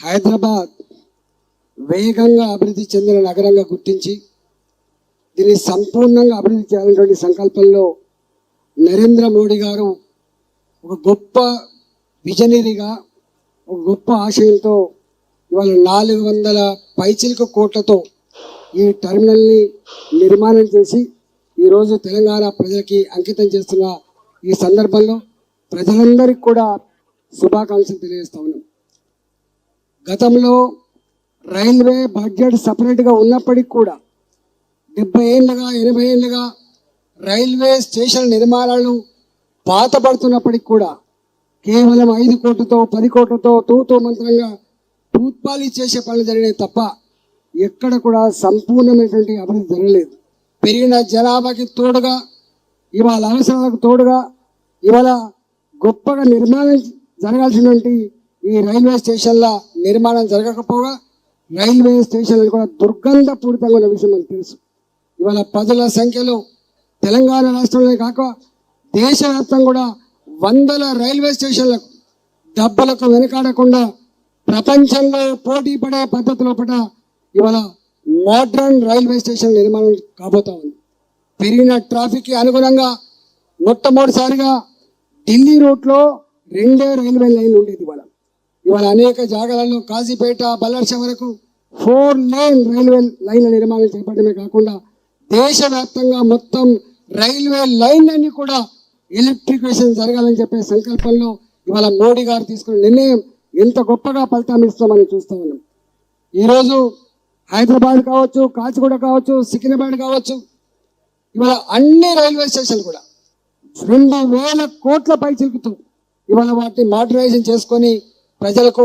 హైదరాబాద్ వేగంగా అభివృద్ధి చెందిన నగరంగా గుర్తించి దీన్ని సంపూర్ణంగా అభివృద్ధి చేయాలనేటువంటి సంకల్పంలో నరేంద్ర మోడీ గారు ఒక గొప్ప విజనరీగా ఒక గొప్ప ఆశయంతో ఇవాళ నాలుగు వందల పైచిలిక కోట్లతో ఈ టెర్మినల్ని నిర్మాణం చేసి ఈరోజు తెలంగాణ ప్రజలకి అంకితం చేస్తున్న ఈ సందర్భంలో ప్రజలందరికీ కూడా శుభాకాంక్షలు తెలియజేస్తా ఉన్నాం. గతంలో రైల్వే బడ్జెట్ సపరేట్గా ఉన్నప్పటికీ కూడా డెబ్బై ఏళ్ళుగా ఎనభై ఏళ్ళుగా రైల్వే స్టేషన్ నిర్మాణాలు పాతపడుతున్నప్పటికి కూడా కేవలం ఐదు కోట్లతో పది కోట్లతో తూతూ మంత్రంగా తూత్పాలి చేసే పనులు జరిగినాయి తప్ప ఎక్కడ కూడా సంపూర్ణమైనటువంటి అభివృద్ధి జరగలేదు. పెరిగిన జనాభాకి తోడుగా ఇవాళ అవసరాలకు తోడుగా ఇవాళ గొప్పగా నిర్మాణం జరగాల్సినటువంటి ఈ రైల్వే స్టేషన్ల నిర్మాణం జరగకపోగా రైల్వే స్టేషన్లు కూడా దుర్గంధపూరితంగా ఉన్న విషయం మనకు తెలుసు. ఇవాళ ప్రజల సంఖ్యలో తెలంగాణ రాష్ట్రంలో కాక దేశవ్యాప్తం కూడా వందల రైల్వే స్టేషన్లకు డబ్బులకు వెనకాడకుండా ప్రపంచంలో పోటీ పడే పద్ధతిలో పట ఇవాళ మోడ్రన్ రైల్వే స్టేషన్ నిర్మాణం కాబోతా ఉంది. పెరిగిన ట్రాఫిక్కి అనుగుణంగా మొట్టమొదటిసారిగా ఢిల్లీ రూట్లో రెండే రైల్వే లైన్లు ఉండేది ఇవాళ. ఇవాళ అనేక జాగాలను కాజీపేట బల్లర్ష వరకు ఫోర్ లైన్ రైల్వే లైన్ల నిర్మాణం చేపట్టడమే కాకుండా దేశవ్యాప్తంగా మొత్తం రైల్వే లైన్ అన్ని కూడా ఎలక్ట్రిఫికేషన్ జరగాలని చెప్పే సంకల్పంలో ఇవాళ మోడీ గారు తీసుకున్న నిర్ణయం ఎంత గొప్పగా ఫలితం ఇస్తామని చూస్తూ ఉన్నాం. ఈరోజు హైదరాబాద్ కావచ్చు కాచిగూడ కావచ్చు సికింద్రాబాద్ కావచ్చు ఇవాళ అన్ని రైల్వే స్టేషన్లు కూడా రెండు వేల కోట్ల పై చిలుకుతూ ఇవాళ వాటిని మోడరైజేషన్ చేసుకొని ప్రజలకు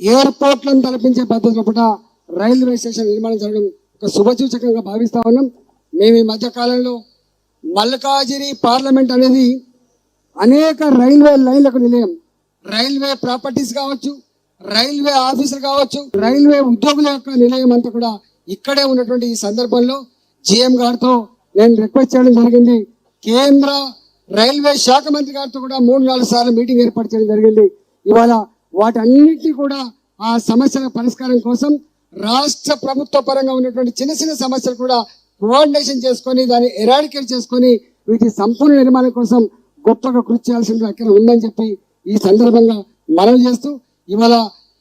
ఎయిర్పోర్ట్లను తలపించే పద్ధతిలో కూడా రైల్వే స్టేషన్ నిర్మాణం జరగడం ఒక శుభసూచకంగా భావిస్తా ఉన్నాం. మేము ఈ మధ్యకాలంలో మల్కాజిరి పార్లమెంట్ అనేది అనేక రైల్వే లైన్లకు నిలయం. రైల్వే ప్రాపర్టీస్ కావచ్చు రైల్వే ఆఫీసులు కావచ్చు రైల్వే ఉద్యోగుల యొక్క నిలయం అంతా కూడా ఇక్కడే ఉన్నటువంటి ఈ సందర్భంలో జిఎం గారితో నేను రిక్వెస్ట్ చేయడం జరిగింది. కేంద్ర రైల్వే శాఖ మంత్రి గారితో కూడా మూడు నాలుగు సార్లు మీటింగ్ ఏర్పాటు చేయడం జరిగింది. ఇవాళ వాటన్నిటినీ కూడా ఆ సమస్యల పరిష్కారం కోసం రాష్ట్ర ప్రభుత్వ పరంగా ఉన్నటువంటి చిన్న చిన్న సమస్యలు కూడా కోఆర్డినేషన్ చేసుకొని దాన్ని ఎరాడికేట్ చేసుకొని వీటి సంపూర్ణ నిర్మాణం కోసం గొప్పగా కృషి చేయాల్సిన అక్కడ ఉందని చెప్పి ఈ సందర్భంగా మనవి చేస్తూ ఇవాళ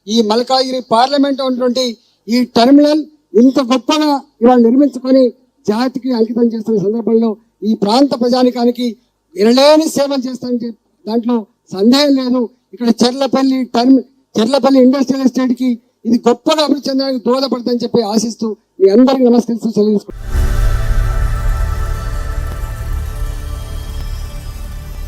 ఈ మల్కాగిరి పార్లమెంట్ ఉన్నటువంటి ఈ టెర్మినల్ ఇంత గొప్పగా ఇవాళ నిర్మించుకొని జాతికి అంకితం చేస్తున్న సందర్భంలో ఈ ప్రాంత ప్రజానికానికి వినలేని సేవలు చేస్తానని చెప్పి దాంట్లో సందేహం లేదు. ఇక్కడ చెర్లపల్లి టర్మ్ చెర్లపల్లి ఇండస్ట్రియల్ ఎస్టేట్కి ఇది గొప్పగా అభివృద్ధి చెందడానికి దోహదపడుతుందని చెప్పి ఆశిస్తూ మీ అందరికీ నమస్కరిస్తూ సెలవు